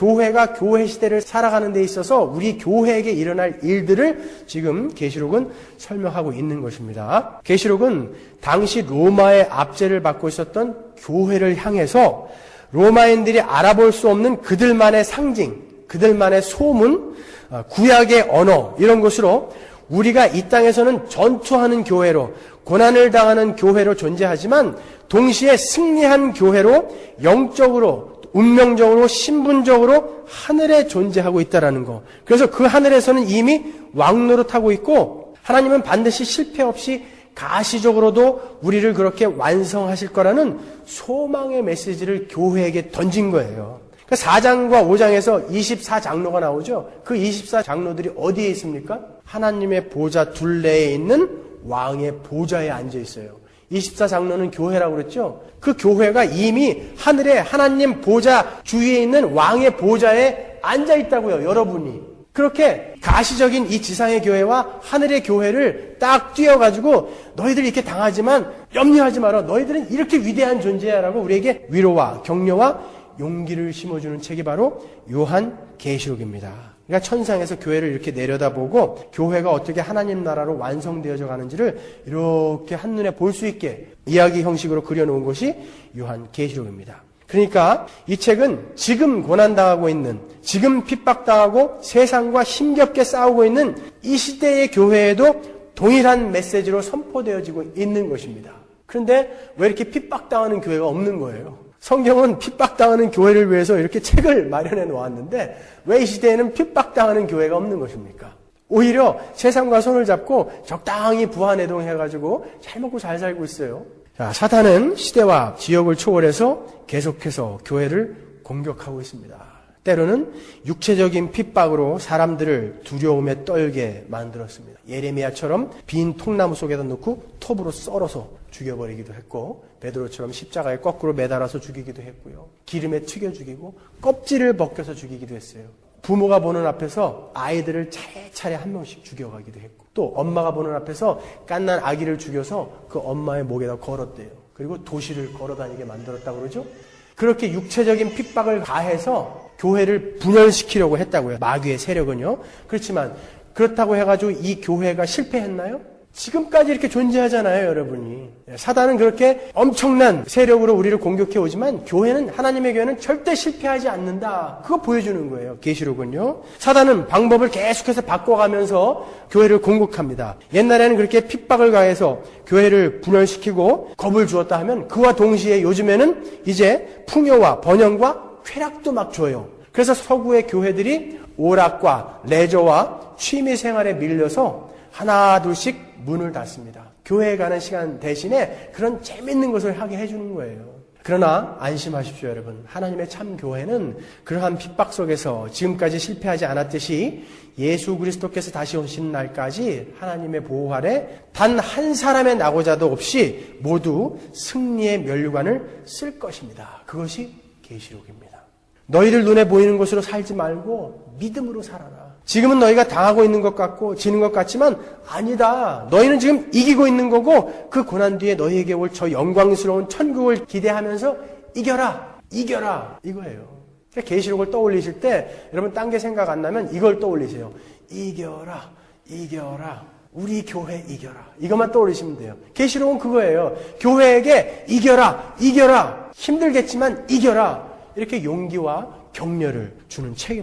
교회가 교회 시대를 살아가는 데 있어서 우리 교회에게 일어날 일들을 지금 계시록은 설명하고 있는 것입니다. 계시록은 당시 로마의 압제를 받고 있었던 교회를 향해서 로마인들이 알아볼 수 없는 그들만의 상징, 그들만의 소문, 어, 구약의 언어 이런 것으로 우리가 이 땅에서는 전투하는 교회로 고난을 당하는 교회로 존재하지만 동시에 승리한 교회로 영적으로 운명적으로 신분적으로 하늘에 존재하고 있다라는 거. 그래서 그 하늘에서는 이미 왕노릇하고 있고 하나님은 반드시 실패 없이 가시적으로도 우리를 그렇게 완성하실 거라는 소망의 메시지를 교회에게 던진 거예요. 그 4장과 5장에서 24장로가 나오죠. 그 24장로들이 어디에 있습니까? 하나님의 보좌 둘레에 있는 왕의 보좌에 앉아 있어요. 24장로는 교회라고 그랬죠? 그 교회가 이미 하늘에 하나님 보좌 주위에 있는 왕의 보좌에 앉아 있다고요, 여러분이. 그렇게 가시적인 이 지상의 교회와 하늘의 교회를 딱 띄어가지고 너희들 이렇게 당하지만 염려하지 마라. 너희들은 이렇게 위대한 존재야라고 우리에게 위로와 격려와 용기를 심어주는 책이 바로 요한 계시록입니다. 그러니까 천상에서 교회를 이렇게 내려다보고 교회가 어떻게 하나님 나라로 완성되어져 가는지를 이렇게 한눈에 볼 수 있게 이야기 형식으로 그려놓은 것이 요한 계시록입니다. 그러니까 이 책은 지금 고난당하고 있는, 지금 핍박당하고 세상과 힘겹게 싸우고 있는 이 시대의 교회에도 동일한 메시지로 선포되어지고 있는 것입니다. 그런데 왜 이렇게 핍박당하는 교회가 없는 거예요? 성경은 핍박당하는 교회를 위해서 이렇게 책을 마련해 놓았는데 왜 이 시대에는 핍박당하는 교회가 없는 것입니까? 오히려 세상과 손을 잡고 적당히 부하내동 해가지고 잘 먹고 잘 살고 있어요. 자, 사탄은 시대와 지역을 초월해서 계속해서 교회를 공격하고 있습니다. 때로는 육체적인 핍박으로 사람들을 두려움에 떨게 만들었습니다. 예레미야처럼 빈 통나무 속에다 넣고 톱으로 썰어서 죽여버리기도 했고 베드로처럼 십자가에 거꾸로 매달아서 죽이기도 했고요. 기름에 튀겨 죽이고 껍질을 벗겨서 죽이기도 했어요. 부모가 보는 앞에서 아이들을 차례차례 한 명씩 죽여가기도 했고 또 엄마가 보는 앞에서 깐난 아기를 죽여서 그 엄마의 목에다 걸었대요. 그리고 도시를 걸어다니게 만들었다고 그러죠. 그렇게 육체적인 핍박을 가해서 교회를 분열시키려고 했다고요. 마귀의 세력은요. 그렇지만 그렇다고 해가지고 이 교회가 실패했나요? 지금까지 이렇게 존재하잖아요, 여러분이. 사단은 그렇게 엄청난 세력으로 우리를 공격해 오지만 교회는 하나님의 교회는 절대 실패하지 않는다. 그거 보여주는 거예요. 계시록은요. 사단은 방법을 계속해서 바꿔가면서 교회를 공격합니다. 옛날에는 그렇게 핍박을 가해서 교회를 분열시키고 겁을 주었다 하면 그와 동시에 요즘에는 이제 풍요와 번영과 쾌락도 막 줘요. 그래서 서구의 교회들이 오락과 레저와 취미 생활에 밀려서 하나 둘씩 문을 닫습니다. 교회에 가는 시간 대신에 그런 재밌는 것을 하게 해주는 거예요. 그러나 안심하십시오, 여러분. 하나님의 참 교회는 그러한 핍박 속에서 지금까지 실패하지 않았듯이 예수 그리스도께서 다시 오신 날까지 하나님의 보호 아래 단 한 사람의 낙오자도 없이 모두 승리의 면류관을 쓸 것입니다. 그것이 계시록입니다. 너희들 눈에 보이는 것으로 살지 말고 믿음으로 살아라. 지금은 너희가 당하고 있는 것 같고 지는 것 같지만 아니다. 너희는 지금 이기고 있는 거고 그 고난 뒤에 너희에게 올 저 영광스러운 천국을 기대하면서 이겨라. 이겨라. 이거예요. 그러니까 계시록을 떠올리실 때 여러분 딴 게 생각 안 나면 이걸 떠올리세요. 이겨라. 이겨라. 우리 교회 이겨라. 이것만 떠올리시면 돼요. 계시록은 그거예요. 교회에게 이겨라. 이겨라. 힘들겠지만 이겨라. 이렇게 용기와 격려를 주는 책입니다.